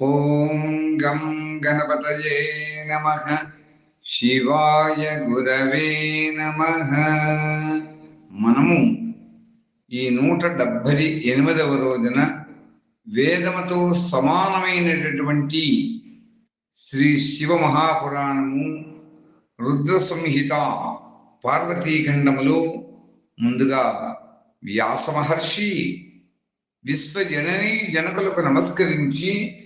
ఓం గం గణపతయే నమ. శివాయ గురవే నమ. మనము ఈ నూట డెబ్బై ఎనిమిదవ రోజున వేదముతో సమానమైనటువంటి శ్రీ శివ మహాపురాణము రుద్ర సంహిత పార్వతీఖండములో ముందుగా వ్యాస మహర్షి విశ్వజనని జనకులకు నమస్కరించి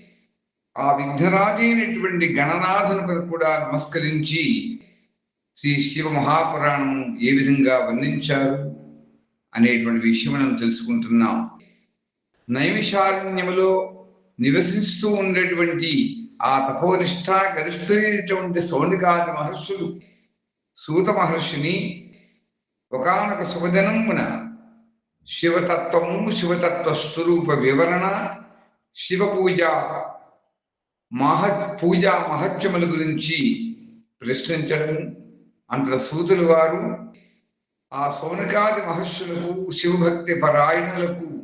ఆ విఘ్నరాజైనటువంటి గణనాథనుకు కూడా నమస్కరించి శ్రీ శివ మహాపురాణం ఏ విధంగా వర్ణించారు అనేటువంటి విషయం మనం తెలుసుకుంటున్నాం. నైమిషారణ్యములో నివసిస్తూ ఉండేటువంటి ఆ తపోనిష్ట గరిష్ఠైనటువంటి సౌనికాది మహర్షులు సూత మహర్షిని ఒకనొక శుభదినమున శివతత్వము శివతత్వ స్వరూప వివరణ శివ పూజ మహ పూజా మహత్యముల గురించి ప్రశ్నించడం. అంతట సూతులు వారు ఆ సోనకాది మహర్షులకు శివభక్తి పరాయణులకు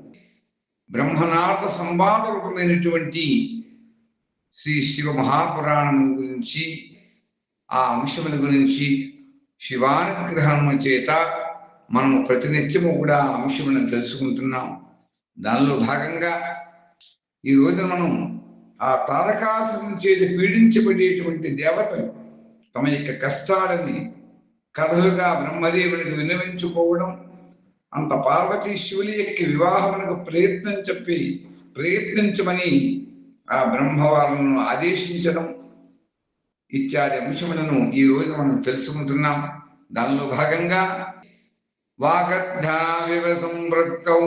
బ్రహ్మనాథ సంవాద రూపమైనటువంటి శ్రీ శివ మహాపురాణము గురించి ఆ అంశముల గురించి శివానుగ్రహము చేత మనము ప్రతినిత్యము కూడా అంశములను తెలుసుకుంటున్నాం. దానిలో భాగంగా ఈ రోజున మనం ఆ తారకాసురం చేతి పీడించబడేటువంటి దేవతలు తమ యొక్క కష్టాలని కథలుగా బ్రహ్మదేవునికి విన్నవించుకోవడం అంత పార్వతీ శివుని యొక్క వివాహమునకు ప్రయత్నం చెప్పి ప్రయత్నించమని ఆ బ్రహ్మవారులను ఆదేశించడం ఇత్యాది అంశములను ఈ రోజు మనం తెలుసుకుంటున్నాం. దానిలో భాగంగా వాగర్ధావివ సంవృత్తౌ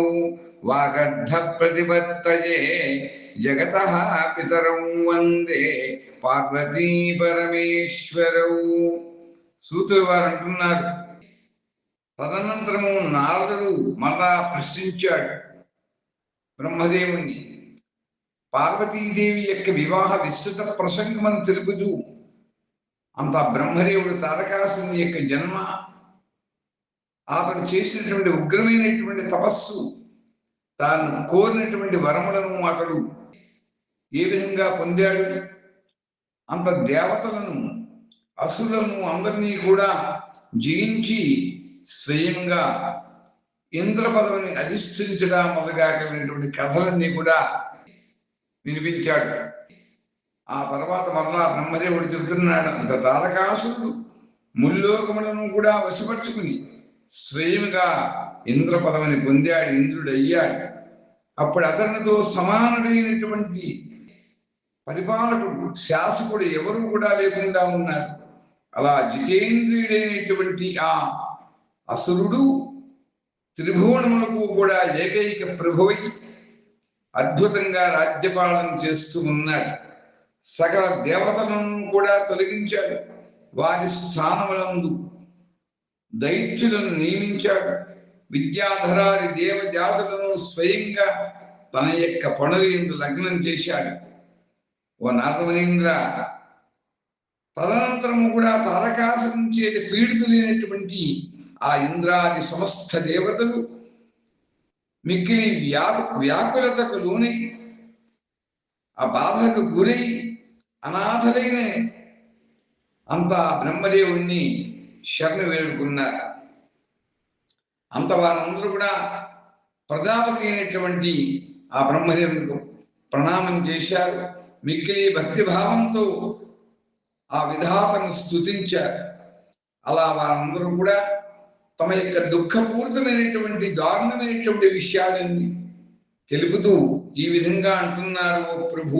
వాగర్ధ ప్రతిపత్తయే జగత పితరం వందే పార్వతీ పరమేశ్వరవు సూతులు వారు అంటున్నారు తదనంతరము నారదుడు మళ్ళా ప్రశ్నించాడు. బ్రహ్మదేవుణ్ణి పార్వతీదేవి యొక్క వివాహ విస్తృత ప్రసంగమని తెలుపుతూ అంత బ్రహ్మదేవుడు తారకాసుని యొక్క జన్మ అతడు చేసినటువంటి ఉగ్రమైనటువంటి తపస్సు తాను కోరినటువంటి వరములను అతడు ఏ విధంగా పొందాడు? అంత దేవతలను అసురులను అందరినీ కూడా జయించి స్వయంగా ఇంద్ర పదవిని అధిష్ఠించడా మొదలుగాకలిగినటువంటి కథలన్నీ కూడా వినిపించాడు. ఆ తర్వాత మరలా బ్రహ్మదేవుడు చెబుతున్నాడు అంత తారకాసుడు ముల్లోకములను కూడా వశపరుచుకుని స్వయముగా ఇంద్ర పదవిని పొందాడు ఇంద్రుడు అయ్యాడు అప్పుడు అతనితో సమానుడైనటువంటి పరిపాలకుడు శాసకుడు ఎవరు కూడా లేకుండా ఉన్నారు. అలా జితేంద్రియుడైనటువంటి ఆ అసురుడు త్రిభువనములకు కూడా ఏకైక ప్రభువై అద్భుతంగా రాజ్యపాలన చేస్తూ ఉన్నాడు. సకల దేవతలను కూడా తొలగించాడు. వారి స్థానములందు దైత్యులను నియమించాడు. విద్యాధరాది దేవజాతులను స్వయంగా తన యొక్క పనులు ఎందు లగ్నం చేశాడు. ఓ నాథమనీంద్ర తదనంతరము కూడా తారకాసురం చేతి పీడితులైనటువంటి ఆ ఇంద్రాది సమస్త దేవతలు మిక్కిలి వ్యా వ్యాకులతకు లోనై ఆ బాధకు గురై అనాథలైన అంతా బ్రహ్మదేవుణ్ణి శరణ వేడుకున్నారు. అంత వారందరూ కూడా ప్రజాపతి అయినటువంటి ఆ బ్రహ్మదేవునికి ప్రణామం చేశారు. మిక్కిలి భక్తి భావంతో ఆ విధాతను స్థుతించారు అలా వారందరూ కూడా తమ యొక్క దుఃఖపూరితమైనటువంటి దారుణమైనటువంటి విషయాలన్నీ తెలుపుతూ ఈ విధంగా అంటున్నారు ఓ ప్రభు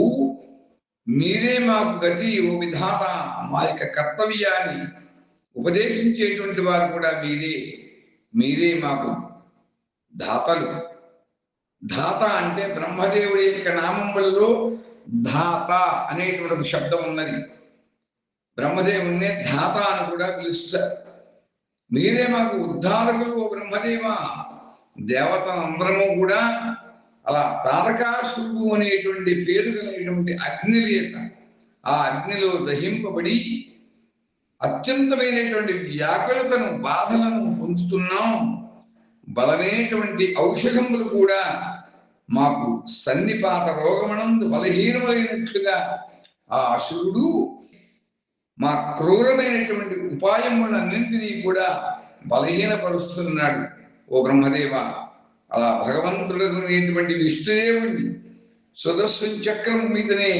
మీరే మాకు గతి ఓ విధాత మా యొక్క కర్తవ్యాన్ని ఉపదేశించేటువంటి వారు కూడా మీరే. మీరే మాకు ధాతలు. ధాత అంటే బ్రహ్మదేవుడి యొక్క నామములలో ధాత అనేటువంటి ఒక శబ్దం ఉన్నది. బ్రహ్మదేవుణ్ణి ధాత అని కూడా పిలుస్తారు. మీరే మాకు ఉద్ధారకులు ఓ బ్రహ్మదేవ. దేవతలందరము కూడా అలా తారకాసురుడు అనేటువంటి పేరు కలిగినటువంటి అగ్నిలేత. ఆ అగ్నిలో దహింపబడి అత్యంతమైనటువంటి వ్యాకులతను బాధలను పొందుతున్నాం. బలమైనటువంటి ఔషధములు కూడా మాకు సన్నిపాత రోగమనందు బలహీనమైనట్లుగా ఆ అసురుడు మా క్రూరమైనటువంటి ఉపాయములన్నింటినీ కూడా బలహీనపరుస్తున్నాడు. ఓ బ్రహ్మదేవ అలా భగవంతుడైనటువంటి విష్ణుదేవుణ్ణి సుదర్శన చక్రం మీదనే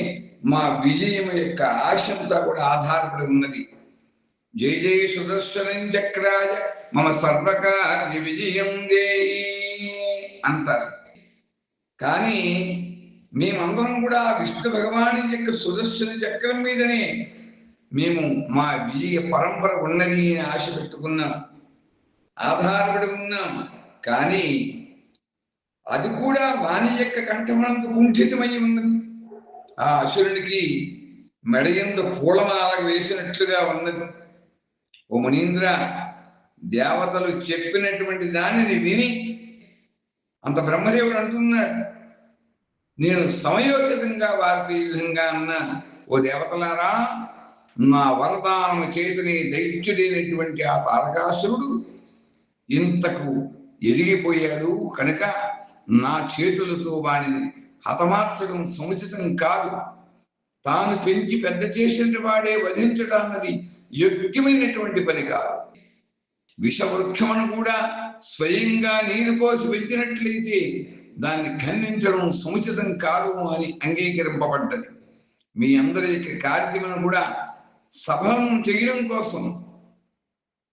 మా విజయం యొక్క ఆశంతా కూడా ఆధారపడి ఉన్నది. జయ జయ సుదర్శనం చక్రాజ మమ సర్వకార్య విజయం దేహి అంటారు. కానీ మేమందరం కూడా విష్ణు భగవాని యొక్క సుదర్శన చక్రం మీదనే మేము మా విజయ పరంపర ఉన్నది అని ఆశ పెట్టుకున్నాం. ఆధారపడి ఉన్నాం. కానీ అది కూడా వాణి యొక్క కంఠమనంత కుంఠితమై ఉన్నది. ఆ అసురునికి మెడయందు పూలమాల వేసినట్లుగా ఉన్నది. ఓ మునీంద్ర దేవతలు చెప్పినటువంటి దానిని విని అంత బ్రహ్మదేవుడు అంటున్నాడు. నేను సమయోచితంగా వారికి ఈ విధంగా అన్నా ఓ దేవతలారా నా వరదానము చేతిని దైత్యుడైనటువంటి ఆ తారకాసురుడు ఇంతకు ఎదిగిపోయాడు కనుక నా చేతులతో వాడిని హతమార్చడం సముచితం కాదు. తాను పెంచి పెద్ద చేసిన వాడే వధించడం అన్నది యోగ్యమైనటువంటి పని కాదు. విషవృక్షమును కూడా స్వయంగా నీరు పోసి పెంచినట్లయితే దాన్ని ఖండించడం సముచితం కాదు అని అంగీకరింపబడ్డది. మీ అందరి యొక్క కార్యమును కూడా సఫలం చేయడం కోసం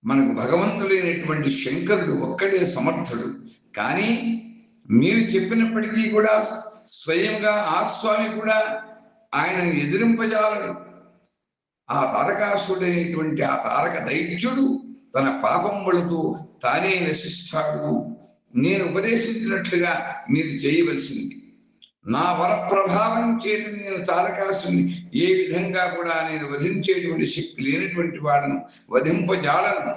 మనకు భగవంతుడైనటువంటి శంకరుడు ఒక్కడే సమర్థుడు. కానీ మీరు చెప్పినప్పటికీ కూడా స్వయంగా ఆ స్వామి కూడా ఆయనను ఎదిరింపజాలడు ఆ తారకాసుడైనటువంటి ఆ తారక దైత్యుడు తన పాపములతో తానే నశిస్తాడు. నేను ఉపదేశించినట్లుగా మీరు చేయవలసింది. నా వర ప్రభావం చేత నేను తారకాసుని ఏ విధంగా కూడా నేను వధించేటువంటి శక్తి లేనటువంటి వాడను వధింపజాలను.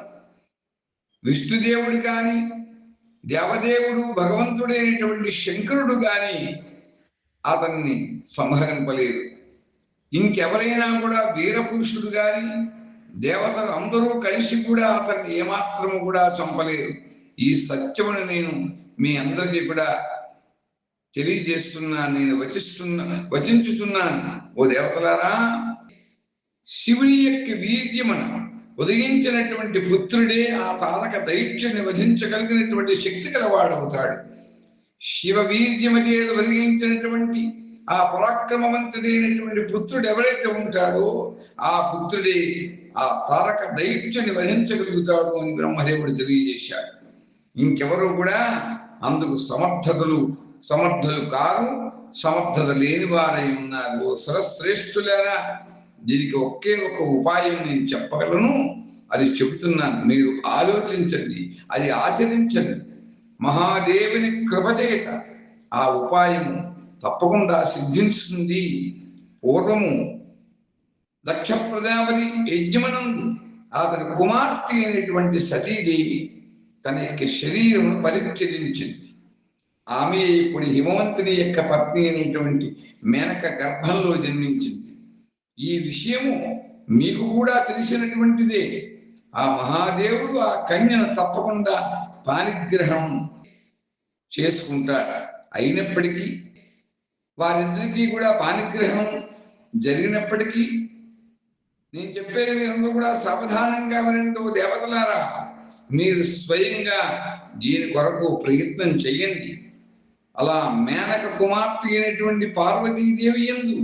విష్ణుదేవుడు కానీ దేవదేవుడు భగవంతుడైనటువంటి శంకరుడు కానీ అతన్ని సంహరింపలేదు ఇంకెవరైనా కూడా వీరపురుషుడు కానీ దేవతలు అందరూ కలిసి కూడా అతన్ని ఏమాత్రము కూడా చంపలేరు. ఈ సత్యమును నేను మీ అందరికీ కూడా తెలియజేస్తున్నా నేను వచిస్తున్నా వచించుతున్నాను ఓ దేవతలారా శివుని యొక్క వీర్యమన ఉదయించినటువంటి పుత్రుడే ఆ తారక దైత్యుని వధించగలిగినటువంటి శక్తి గలవాడవుతాడు. శివ వీర్యమదే ఉదయించినటువంటి ఆ పరాక్రమవంతుడైనటువంటి పుత్రుడు ఎవరైతే ఉంటాడో ఆ పుత్రుడే ఆ తారక దైత్యుని వహించగలుగుతాడు అని బ్రహ్మదేవుడు తెలియజేశాడు. ఇంకెవరు కూడా అందుకు సమర్థతలు సమర్థులు కారు సమర్థత లేని వారై ఉన్నారు. సరశ్రేష్ఠులేనా సరశ్రేష్ఠులారా దీనికి ఒకే ఒక ఉపాయం నేను చెప్పగలను. అది చెబుతున్నాను. మీరు ఆలోచించండి. అది ఆచరించండి. మహాదేవుని కృపచేత ఆ ఉపాయము తప్పకుండా సిద్ధించుతుంది. పూర్వము దక్ష ప్రజాపతి యజ్ఞమనందు అతని కుమార్తె అయినటువంటి సతీదేవి తన యొక్క శరీరమును పరిత్యజించింది. ఆమె ఇప్పుడు హిమవంతుని యొక్క పత్ని అనేటువంటి మేనక గర్భంలో జన్మించింది. ఈ విషయము మీకు కూడా తెలిసినటువంటిదే. ఆ మహాదేవుడు ఆ కన్యను తప్పకుండా పానిగ్రహం చేసుకుంటాడు. అయినప్పటికీ వారిద్దరికీ కూడా పానిగ్రహం జరిగినప్పటికీ నేను చెప్పేది మీరందరూ కూడా సావధానంగా వినండి దేవతలారా. మీరు స్వయంగా దీని కొరకు ప్రయత్నం చెయ్యండి. అలా మేనక కుమార్తె అయినటువంటి పార్వతీదేవి ఎందు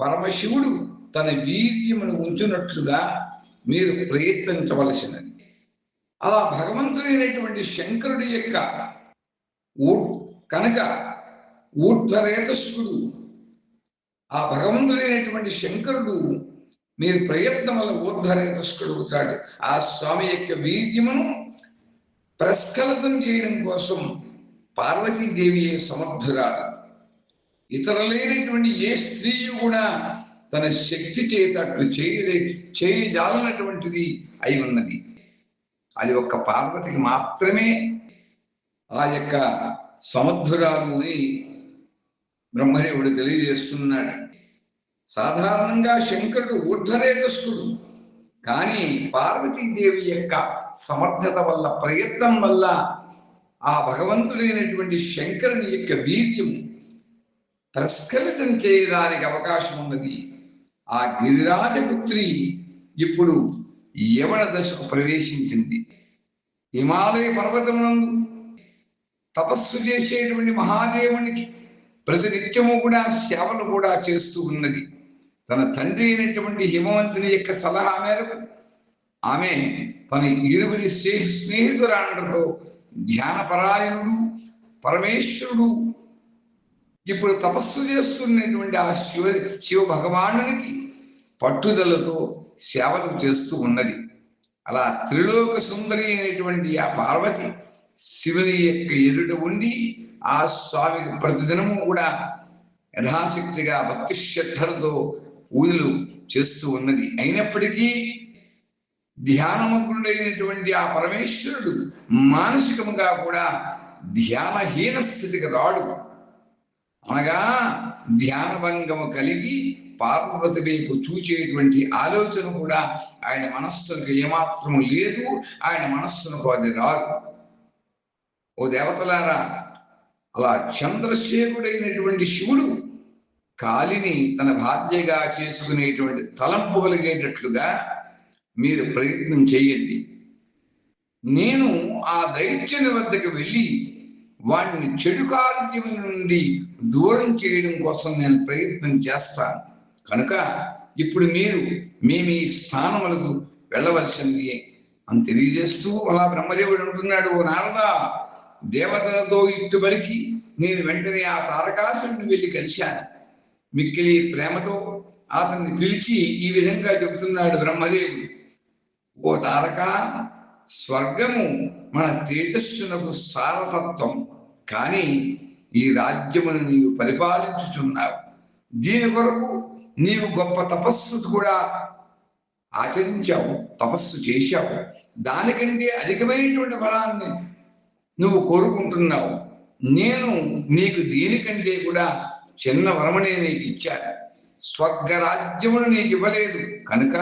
పరమశివుడు తన వీర్యమును ఉంచినట్లుగా మీరు ప్రయత్నించవలసినది. అలా భగవంతుడైనటువంటి శంకరుడి యొక్క కనుక ఊర్ధ్వరేతస్కుడు ఆ భగవంతుడైనటువంటి శంకరుడు మీరు ప్రయత్నముల వల్ల అవుతాడు. ఆ స్వామి యొక్క వీర్యమును ప్రస్ఖలతం చేయడం కోసం పార్వతీదేవియే సమర్థురాలు. ఇతరులైనటువంటి ఏ స్త్రీ కూడా తన శక్తి చేత అట్లు చేయలే చేయజాలనటువంటిది అయి ఉన్నది. అది ఒక్క పార్వతికి మాత్రమే ఆ యొక్క సమర్థురాలు అని బ్రహ్మదేవుడు తెలియజేస్తున్నాడు. సాధారణంగా శంకరుడు ఊర్ధరేతస్కుడు కానీ పార్వతీదేవి యొక్క సమర్థత వల్ల ప్రయత్నం వల్ల ఆ భగవంతుడైనటువంటి శంకరుని యొక్క వీర్యం ప్రస్ఖలితం చేయడానికి అవకాశం ఉన్నది. ఆ గిరిరాజపుత్రి ఇప్పుడు యవన దశకు ప్రవేశించింది. హిమాలయ పర్వతమునందు తపస్సు చేసేటువంటి మహాదేవునికి ప్రతినిత్యము కూడా సేవలు కూడా చేస్తూ ఉన్నది. తన తండ్రి అయినటువంటి హిమవంతుని యొక్క సలహా మేరకు ఆమె తన ఇరువురి స్నేహ ధ్యానపరాయణుడు పరమేశ్వరుడు ఇప్పుడు తపస్సు చేస్తున్నటువంటి ఆ శివ శివ భగవానునికి పట్టుదలతో సేవలు చేస్తూ ఉన్నది. అలా త్రిలోక సుందరి అయినటువంటి ఆ పార్వతి శివుని యొక్క ఎదుట ఉండి ఆ స్వామికి ప్రతిదినము కూడా యథాశక్తిగా భక్తి శ్రద్ధలతో పూజలు చేస్తూ ఉన్నది. అయినప్పటికీ ధ్యానమగ్నుడైనటువంటి ఆ పరమేశ్వరుడు మానసికముగా కూడా ధ్యానహీన స్థితికి రాడు. అనగా ధ్యానభంగము కలిగి పార్వతి వైపు చూచేటువంటి ఆలోచన కూడా ఆయన మనస్సుకు ఏమాత్రం లేదు ఆయన మనస్సునకు అది రాదు. ఓ దేవతలారా అలా చంద్రశేఖుడైనటువంటి శివుడు కాలిని తన భార్యగా చేసుకునేటువంటి తలంపు కలిగేటట్లుగా మీరు ప్రయత్నం చేయండి. నేను ఆ దైత్యుని వద్దకు వెళ్ళి వాడిని చెడు కార్యం నుండి దూరం చేయడం కోసం నేను ప్రయత్నం చేస్తాను. కనుక ఇప్పుడు మీరు మీ మీ స్థానములకు వెళ్ళవలసింది అని తెలియజేస్తూ అలా బ్రహ్మదేవుడు అంటున్నాడు ఓ నారదా దేవతలతో ఇట్టుబడికి నేను వెంటనే ఆ తారకాసుని వెళ్ళి కలిశాను. మిక్కిలి ప్రేమతో అతన్ని పిలిచి ఈ విధంగా చెబుతున్నాడు బ్రహ్మదేవుడు. ఓ తారక స్వర్గము మన తేజస్సునకు సారతత్వం. కానీ ఈ రాజ్యమును నీవు పరిపాలించుచున్నావు. దీని కొరకు నీవు గొప్ప తపస్సు కూడా ఆచరించావు తపస్సు చేశావు. దానికంటే అధికమైనటువంటి ఫలాన్ని నువ్వు కోరుకుంటున్నావు. నేను నీకు దేనికంటే కూడా చిన్న వరమనే నీకు ఇచ్చాను. స్వర్గరాజ్యమును నీకు ఇవ్వలేదు. కనుక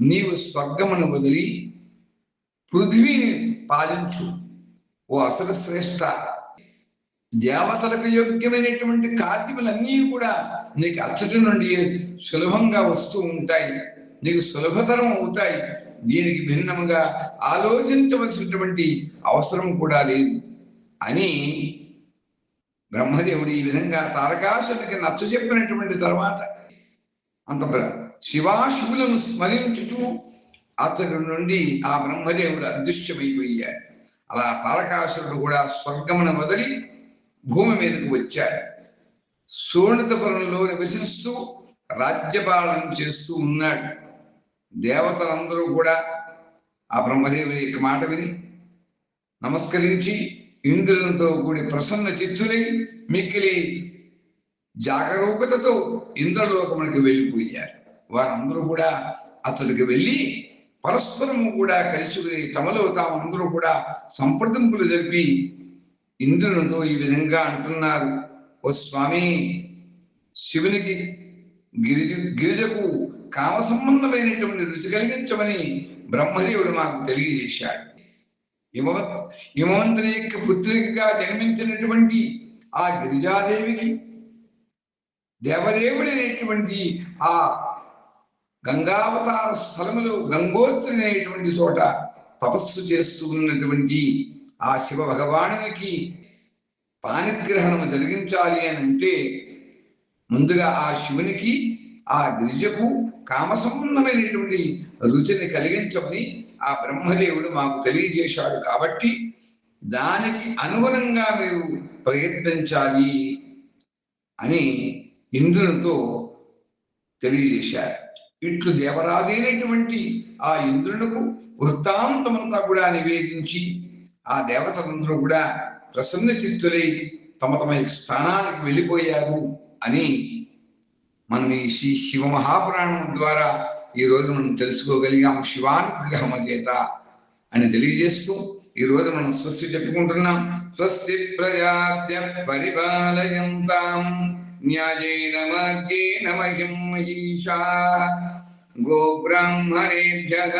నీవు స్వర్గమును వదిలి పృథ్వీని పాలించు. ఓ అసలు శ్రేష్ట దేవతలకు యోగ్యమైనటువంటి కార్యములన్నీ కూడా నీకు అచ్చటి నుండి సులభంగా వస్తూ ఉంటాయి. నీకు సులభతరం అవుతాయి. దీనికి భిన్నముగా ఆలోచించవలసినటువంటి అవసరం కూడా లేదు అని బ్రహ్మదేవుడు ఈ విధంగా తారకాసునికి నచ్చజెప్పినటువంటి తర్వాత అంత శివాశివులను స్మరించుచు అతడి నుండి ఆ బ్రహ్మదేవుడు అదృశ్యమైపోయాడు. అలా తారకాసురుడు కూడా స్వర్గమును వదిలి భూమి మీదకు వచ్చాడు. సోణితపురంలో నివసిస్తూ రాజ్యపాలన చేస్తూ ఉన్నాడు. దేవతలందరూ కూడా ఆ బ్రహ్మదేవుని యొక్క మాట విని నమస్కరించి ఇంద్రులతో కూడి ప్రసన్న చిత్తులై మిక్కిలి జాగరూకతతో ఇంద్రలోకమునికి వెళ్ళిపోయారు. వారందరూ కూడా అతడికి వెళ్ళి పరస్పరము కూడా కలుసుకుని తమలో తామందరూ కూడా సంప్రదింపులు జరిపి ఇంద్రునితో ఈ విధంగా అంటున్నారు ఓ స్వామి శివునికి గిరిజ గిరిజకు కామ సంబంధమైనటువంటి రుచి కలిగించమని బ్రహ్మదేవుడు మాకు తెలియజేశాడు. హిమవత్ హిమవంతుని యొక్క పుత్రికగా జన్మించినటువంటి ఆ గిరిజాదేవికి దేవదేవుడైనటువంటి ఆ గంగావతార స్థలములో గంగోత్రి అనేటువంటి చోట తపస్సు చేస్తూ ఉన్నటువంటి ఆ శివ భగవానునికి పానిగ్రహణము జరిగించాలి అని అంటే ముందుగా ఆ శివునికి ఆ గిరిజకు కామ సంబంధమైనటువంటి రుచిని కలిగించమని ఆ బ్రహ్మదేవుడు మాకు తెలియజేశాడు కాబట్టి దానికి అనుగుణంగా మీరు ప్రయత్నించాలి అని ఇంద్రునితో తెలియజేశారు. ఇట్లు దేవరాజైనటువంటి ఆ ఇంద్రునకు వృత్తాంతమంతా కూడా నివేదించి ఆ దేవతలందరూ కూడా ప్రసన్న చిత్తులై తమ తమ స్థానానికి వెళ్ళిపోయారు అని మనం ఈ శ్రీ శివ మహాపురాణం ద్వారా ఈ రోజు మనం తెలుసుకోగలిగాం శివానుగ్రహము చేత అని తెలియజేస్తూ ఈ రోజు మనం స్వస్తి చెప్పుకుంటున్నాం. స్వస్తి ప్రజాద్య పరిపాలయంతాం. న్యాయేన మార్గేణ మహిం మహిషా గోబ్రాహ్మణేభ్య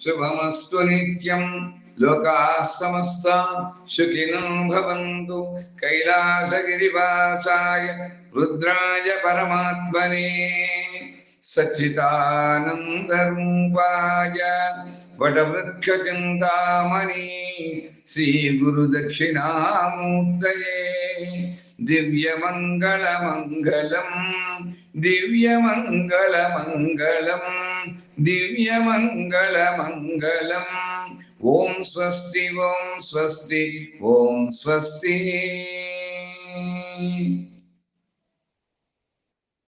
శుభమస్తు నిత్యం. లోకా సమస్త సుఖినో భవంతు. కైలాసగిరివాసాయ రుద్రాయ పరమాత్మనే సచ్చిదానందరూపాయ వటవృక్షచింతామణి శ్రీ గురు దక్షిణామూర్తయే దివ్యమంగళమంగళం దివ్యమంగళమంగళం దివ్యమంగళమంగళం ఓం స్వస్తి ఓం స్వస్తి ఓం స్వస్తి